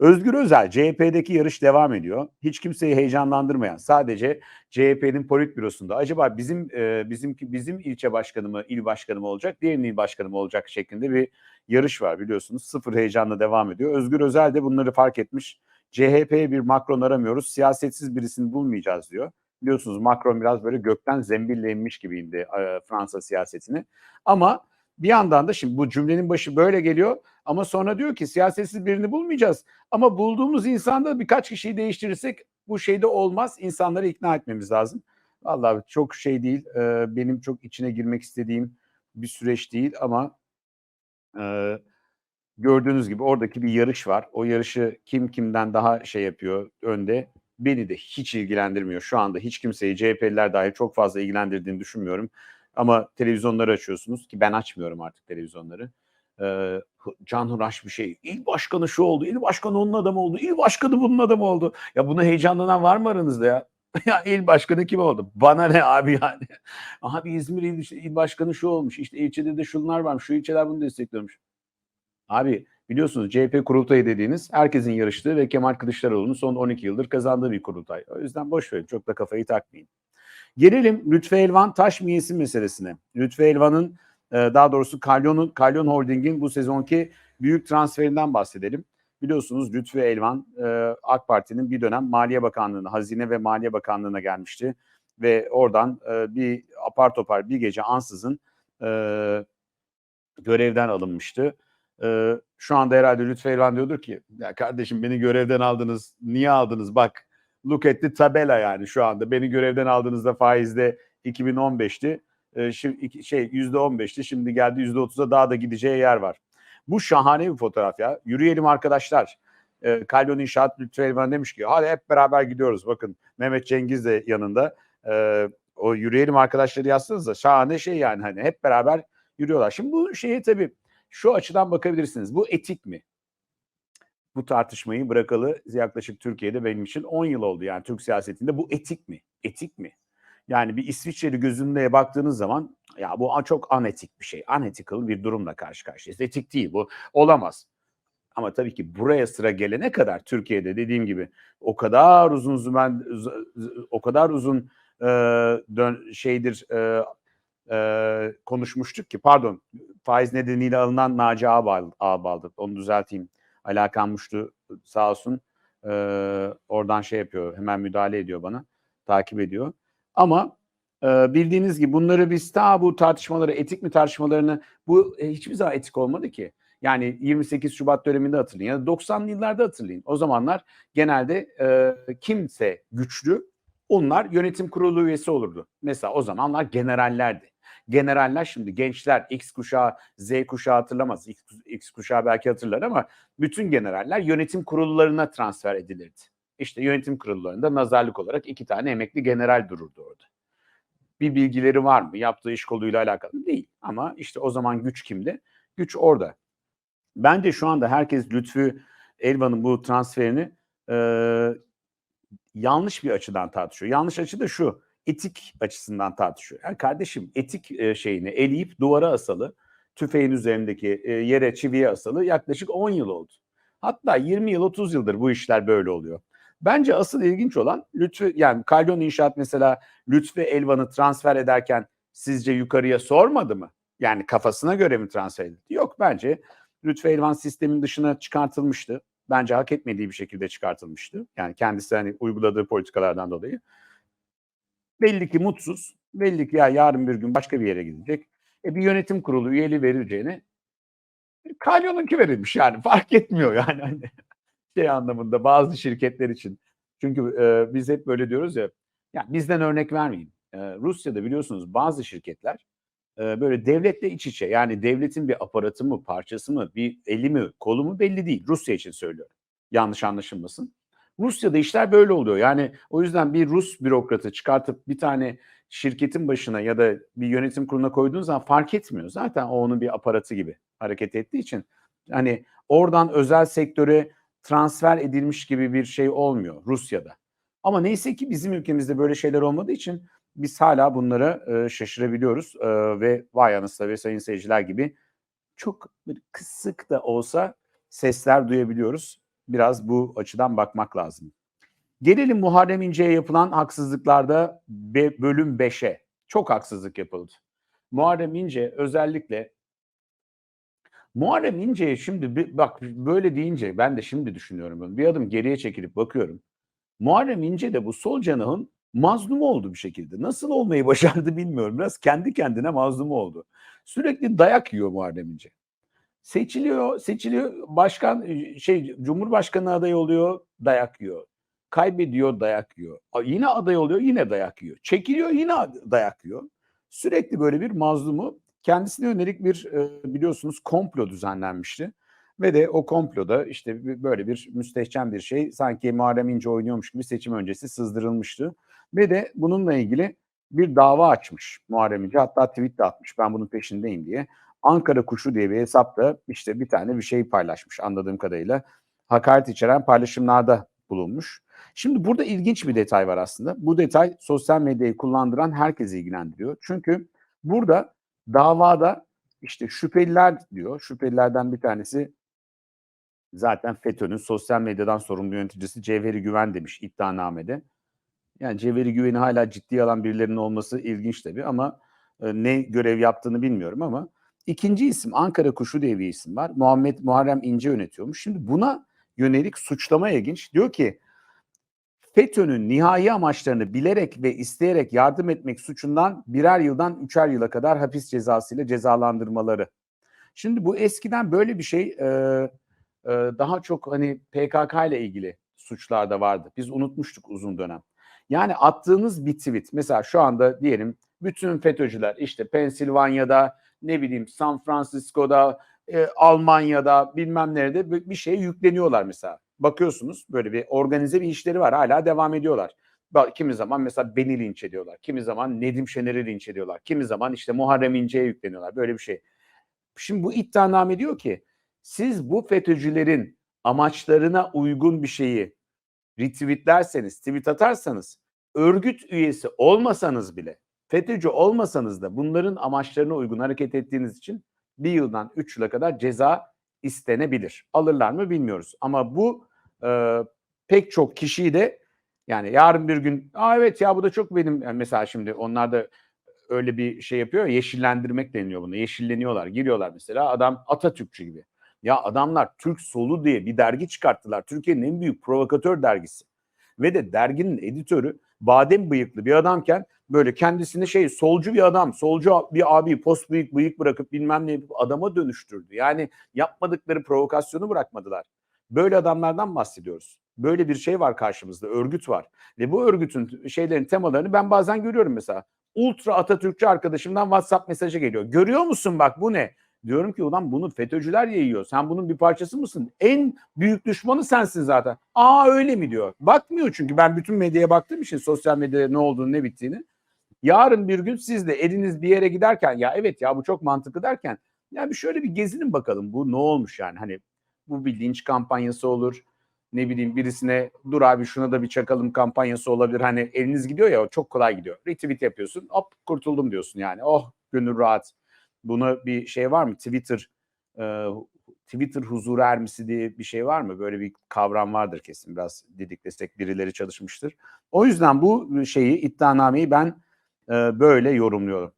Özgür Özel, CHP'deki yarış devam ediyor. Hiç kimseyi heyecanlandırmayan, sadece CHP'nin politbürosunda acaba bizim e, bizim bizim ilçe başkanı mı, il başkanı mı olacak, diğer il başkanı mı olacak şeklinde bir yarış var biliyorsunuz. Sıfır heyecanla devam ediyor. Özgür Özel de bunları fark etmiş. CHP'ye bir Macron aramıyoruz, siyasetsiz birisini bulmayacağız diyor. Biliyorsunuz Macron biraz böyle gökten zembille inmiş gibi indi e, Fransa siyasetini. Ama bir yandan da şimdi bu cümlenin başı böyle geliyor ama sonra diyor ki siyasetsiz birini bulmayacağız. Ama bulduğumuz insanda birkaç kişiyi değiştirirsek bu şeyde olmaz. İnsanları ikna etmemiz lazım. Vallahi çok şey değil. E, benim çok içine girmek istediğim bir süreç değil ama e, gördüğünüz gibi oradaki bir yarış var. O yarışı kim kimden daha şey yapıyor önde beni de hiç ilgilendirmiyor. Şu anda hiç kimseyi CHP'liler dahil çok fazla ilgilendirdiğini düşünmüyorum. Ama televizyonları açıyorsunuz ki ben açmıyorum artık televizyonları. Ee, canhıraş bir şey. İl başkanı şu oldu, il başkanı onun adamı oldu, il başkanı bunun adamı oldu. Ya buna heyecanlanan var mı aranızda ya? ya il başkanı kim oldu? Bana ne abi yani? Abi İzmir il, il başkanı şu olmuş. İşte ilçede de şunlar varmış. Şu ilçeler bunu destekliyormuş. Abi biliyorsunuz CHP kurultayı dediğiniz herkesin yarıştığı ve Kemal Kılıçdaroğlu'nun son 12 yıldır kazandığı bir kurultay. O yüzden boş verin. Çok da kafayı takmayın. Gelelim Lütfü Elvan taş miyesi meselesine. Lütfü Elvan'ın daha doğrusu Kalyon'un Kalyon Holding'in bu sezonki büyük transferinden bahsedelim. Biliyorsunuz Lütfü Elvan AK Parti'nin bir dönem Maliye Bakanlığı'na, Hazine ve Maliye Bakanlığı'na gelmişti. Ve oradan bir apar topar bir gece ansızın görevden alınmıştı. Şu anda herhalde Lütfü Elvan diyordur ki ya kardeşim beni görevden aldınız, niye aldınız bak look at the tabela yani şu anda. Beni görevden aldığınızda faizde 2015'ti. E, şimdi şey %15'ti. Şimdi geldi %30'a daha da gideceği yer var. Bu şahane bir fotoğraf ya. Yürüyelim arkadaşlar. E, Kalyon İnşaat Lütfü Elvan demiş ki hadi hep beraber gidiyoruz. Bakın Mehmet Cengiz de yanında. E, o yürüyelim arkadaşları yazsanız da şahane şey yani hani hep beraber yürüyorlar. Şimdi bu şeye tabii şu açıdan bakabilirsiniz. Bu etik mi? Bu tartışmayı bırakalı yaklaşık Türkiye'de benim için 10 yıl oldu. Yani Türk siyasetinde bu etik mi? Etik mi? Yani bir İsviçreli gözünde baktığınız zaman ya bu çok anetik bir şey. Unethical bir durumla karşı karşıyayız. Etik değil bu. Olamaz. Ama tabii ki buraya sıra gelene kadar Türkiye'de dediğim gibi o kadar uzun zaman o kadar uzun e, dön, şeydir e, e, konuşmuştuk ki pardon faiz nedeniyle alınan Naci Ağbal'dı. Onu düzelteyim Alakan Muşlu sağ olsun e, oradan şey yapıyor hemen müdahale ediyor bana takip ediyor. Ama e, bildiğiniz gibi bunları biz ta bu tartışmaları etik mi tartışmalarını bu e, hiçbir zaman etik olmadı ki. Yani 28 Şubat döneminde hatırlayın ya da 90'lı yıllarda hatırlayın. O zamanlar genelde e, kimse güçlü onlar yönetim kurulu üyesi olurdu. Mesela o zamanlar generallerdi generaller şimdi gençler X kuşağı Z kuşağı hatırlamaz. X, X kuşağı belki hatırlar ama bütün generaller yönetim kurullarına transfer edilirdi. İşte yönetim kurullarında nazarlık olarak iki tane emekli general dururdu orada. Bir bilgileri var mı? Yaptığı iş koluyla alakalı değil. Ama işte o zaman güç kimde? Güç orada. Bence şu anda herkes Lütfü Elvan'ın bu transferini e, yanlış bir açıdan tartışıyor. Yanlış açı da şu etik açısından tartışıyor. Yani kardeşim etik e, şeyini eleyip duvara asalı, tüfeğin üzerindeki e, yere çiviye asalı yaklaşık 10 yıl oldu. Hatta 20 yıl 30 yıldır bu işler böyle oluyor. Bence asıl ilginç olan Lütfü yani Kalyon İnşaat mesela Lütfü Elvan'ı transfer ederken sizce yukarıya sormadı mı? Yani kafasına göre mi transfer edildi? Yok bence Lütfü Elvan sistemin dışına çıkartılmıştı. Bence hak etmediği bir şekilde çıkartılmıştı. Yani kendisi hani uyguladığı politikalardan dolayı. Belli ki mutsuz. Belli ki ya yarın bir gün başka bir yere gidecek. E bir yönetim kurulu üyeli verileceğine Kalyon'unki verilmiş yani fark etmiyor yani hani şey anlamında bazı şirketler için. Çünkü e, biz hep böyle diyoruz ya ya bizden örnek vermeyin. E, Rusya'da biliyorsunuz bazı şirketler böyle devletle iç içe yani devletin bir aparatı mı parçası mı bir eli mi kolu mu belli değil. Rusya için söylüyorum. Yanlış anlaşılmasın. Rusya'da işler böyle oluyor. Yani o yüzden bir Rus bürokratı çıkartıp bir tane şirketin başına ya da bir yönetim kuruluna koyduğun zaman fark etmiyor. Zaten o onun bir aparatı gibi hareket ettiği için hani oradan özel sektöre transfer edilmiş gibi bir şey olmuyor Rusya'da. Ama neyse ki bizim ülkemizde böyle şeyler olmadığı için biz hala bunlara e, şaşırabiliyoruz e, ve vay anasını ve sayın seyirciler gibi çok kısık da olsa sesler duyabiliyoruz biraz bu açıdan bakmak lazım. Gelelim Muharrem İnce'ye yapılan haksızlıklarda be, bölüm 5'e. Çok haksızlık yapıldı. Muharrem İnce özellikle Muharrem İnce'ye şimdi bir, bak böyle deyince ben de şimdi düşünüyorum. bunu. Bir adım geriye çekilip bakıyorum. Muharrem İnce de bu sol canahın mazlumu oldu bir şekilde. Nasıl olmayı başardı bilmiyorum. Biraz kendi kendine mazlumu oldu. Sürekli dayak yiyor Muharrem İnce. Seçiliyor, seçiliyor. Başkan şey Cumhurbaşkanı adayı oluyor, dayak yiyor. Kaybediyor, dayak yiyor. Yine aday oluyor, yine dayak yiyor. Çekiliyor, yine dayak yiyor. Sürekli böyle bir mazlumu kendisine yönelik bir e, biliyorsunuz komplo düzenlenmişti. Ve de o komploda işte böyle bir müstehcen bir şey sanki Muharrem İnce oynuyormuş gibi seçim öncesi sızdırılmıştı. Ve de bununla ilgili bir dava açmış Muharrem İnce. Hatta tweet de atmış ben bunun peşindeyim diye. Ankara Kuşu diye bir hesapta işte bir tane bir şey paylaşmış anladığım kadarıyla. Hakaret içeren paylaşımlarda bulunmuş. Şimdi burada ilginç bir detay var aslında. Bu detay sosyal medyayı kullandıran herkesi ilgilendiriyor. Çünkü burada davada işte şüpheliler diyor. Şüphelilerden bir tanesi zaten FETÖ'nün sosyal medyadan sorumlu yöneticisi Cevheri Güven demiş iddianamede. Yani Cevheri Güven'i hala ciddiye alan birilerinin olması ilginç tabii ama e, ne görev yaptığını bilmiyorum ama ikinci isim Ankara Kuşu diye bir isim var. Muhammed Muharrem İnce yönetiyormuş. Şimdi buna yönelik suçlama ilginç. Diyor ki FETÖ'nün nihai amaçlarını bilerek ve isteyerek yardım etmek suçundan birer yıldan üçer yıla kadar hapis cezasıyla cezalandırmaları. Şimdi bu eskiden böyle bir şey e, daha çok hani PKK ile ilgili suçlarda vardı. Biz unutmuştuk uzun dönem. Yani attığınız bir tweet mesela şu anda diyelim bütün FETÖ'cüler işte Pensilvanya'da ne bileyim San Francisco'da e, Almanya'da bilmem nerede bir bir şeye yükleniyorlar mesela. Bakıyorsunuz böyle bir organize bir işleri var hala devam ediyorlar. Kimi zaman mesela beni linç ediyorlar. Kimi zaman Nedim Şener'i linç ediyorlar. Kimi zaman işte Muharrem İnce'ye yükleniyorlar. Böyle bir şey. Şimdi bu iddianame diyor ki siz bu FETÖ'cülerin amaçlarına uygun bir şeyi retweetlerseniz, tweet atarsanız, örgüt üyesi olmasanız bile, FETÖ'cü olmasanız da bunların amaçlarına uygun hareket ettiğiniz için bir yıldan üç yıla kadar ceza istenebilir. Alırlar mı bilmiyoruz. Ama bu e, pek çok kişiyi de yani yarın bir gün Aa evet ya bu da çok benim yani mesela şimdi onlar da öyle bir şey yapıyor ya, yeşillendirmek deniyor bunu. Yeşilleniyorlar. Giriyorlar mesela adam Atatürkçü gibi. Ya adamlar Türk Solu diye bir dergi çıkarttılar. Türkiye'nin en büyük provokatör dergisi. Ve de derginin editörü badem bıyıklı bir adamken böyle kendisini şey solcu bir adam, solcu bir abi post bıyık bıyık bırakıp bilmem ne adama dönüştürdü. Yani yapmadıkları provokasyonu bırakmadılar. Böyle adamlardan bahsediyoruz. Böyle bir şey var karşımızda, örgüt var. Ve bu örgütün şeylerin temalarını ben bazen görüyorum mesela. Ultra Atatürkçü arkadaşımdan WhatsApp mesajı geliyor. Görüyor musun bak bu ne? Diyorum ki ulan bunu FETÖ'cüler yayıyor. Sen bunun bir parçası mısın? En büyük düşmanı sensin zaten. Aa öyle mi diyor. Bakmıyor çünkü ben bütün medyaya baktığım için sosyal medyada ne olduğunu ne bittiğini. Yarın bir gün siz de eliniz bir yere giderken ya evet ya bu çok mantıklı derken ya bir şöyle bir gezinin bakalım bu ne olmuş yani hani bu bir linç kampanyası olur. Ne bileyim birisine dur abi şuna da bir çakalım kampanyası olabilir. Hani eliniz gidiyor ya çok kolay gidiyor. Retweet yapıyorsun hop kurtuldum diyorsun yani. Oh gönül rahat. Buna bir şey var mı? Twitter e, Twitter huzuru ermisi diye bir şey var mı? Böyle bir kavram vardır kesin. Biraz didiklesek birileri çalışmıştır. O yüzden bu şeyi iddianameyi ben e, böyle yorumluyorum.